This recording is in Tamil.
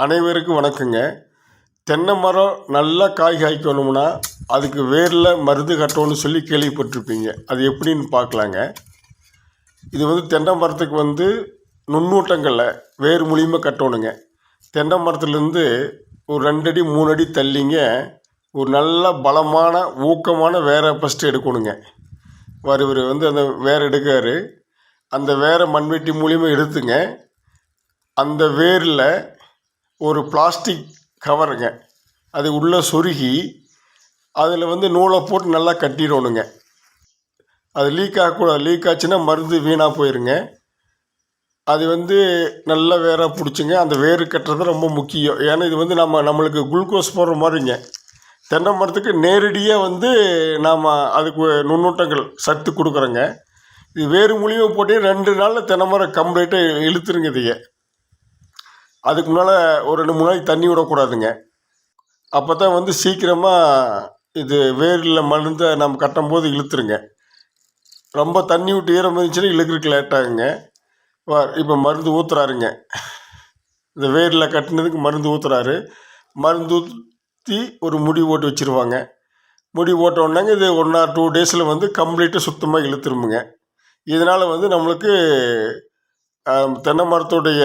அனைவருக்கும் வணக்கங்க. தென்னை மரம் நல்லா காய் காய்க்கணும்னா அதுக்கு வேரில் மருந்து கட்டணும்னு சொல்லி கேள்விப்பட்டிருப்பீங்க. அது எப்படின்னு பார்க்கலாங்க. இது வந்து தென்னை மரத்துக்கு வந்து நுண்ணூட்டங்களில் வேர் மூலியமாக கட்டணுங்க. தென்னை மரத்துலேருந்து ஒரு ரெண்டடி மூணடி மூணு அடி தள்ளிங்க ஒரு நல்ல பலமான ஊக்கமான வேரை ஃபஸ்ட்டு எடுக்கணுங்க. அவர் இவர் வந்து அந்த வேர் எடுக்காரு. அந்த வேரை மண்வெட்டி மூலியமாக எடுத்துங்க. அந்த வேரில் ஒரு பிளாஸ்டிக் கவருங்க அது உள்ளே சொருகி அதில் வந்து நூலை போட்டு நல்லா கட்டிடணுங்க. அது லீக் ஆகக்கூடாது லீக் ஆச்சுன்னா மருந்து வீணாக போயிருங்க. அது வந்து நல்ல வேராக பிடிச்சிங்க. அந்த வேர் கட்டுறது ரொம்ப முக்கியம். ஏன்னா இது வந்து நம்ம நம்மளுக்கு குளுக்கோஸ் போடுற மாதிரிங்க. தென்னை மரத்துக்கு நேரடியாக வந்து நாம் அதுக்கு நுண்ணூட்டங்கள் சத்து கொடுக்குறோங்க. இது வேறு மூலியமாக போட்டு ரெண்டு நாளில் தென்னை மரம் கம்ப்ளீட்டாக இழுத்துருங்க இதையே. அதுக்கு முன்னால் ஒரு ரெண்டு மூணு நாளைக்கு தண்ணி விடக்கூடாதுங்க. அப்போ தான் வந்து சீக்கிரமாக இது வேரில் மருந்தை நம்ம கட்டும்போது இழுத்துருங்க. ரொம்ப தண்ணி விட்டு ஈரம் இருந்துச்சுன்னா இழுக்கிறதுக்கு லேட்டாகுங்க இப்போ மருந்து ஊற்றுறாருங்க இந்த வேரில் கட்டினதுக்கு மருந்து ஊற்றுறாரு மருந்து ஊற்றி ஒரு முடி ஓட்டு வச்சுருவாங்க. முடி போட்ட உடனேங்க இது ஒன் ஆர் டூ டேஸில் வந்து கம்ப்ளீட்டாக சுத்தமாக இழுத்துருமுங்க. இதனால் வந்து நம்மளுக்கு தென்னை மரத்துடைய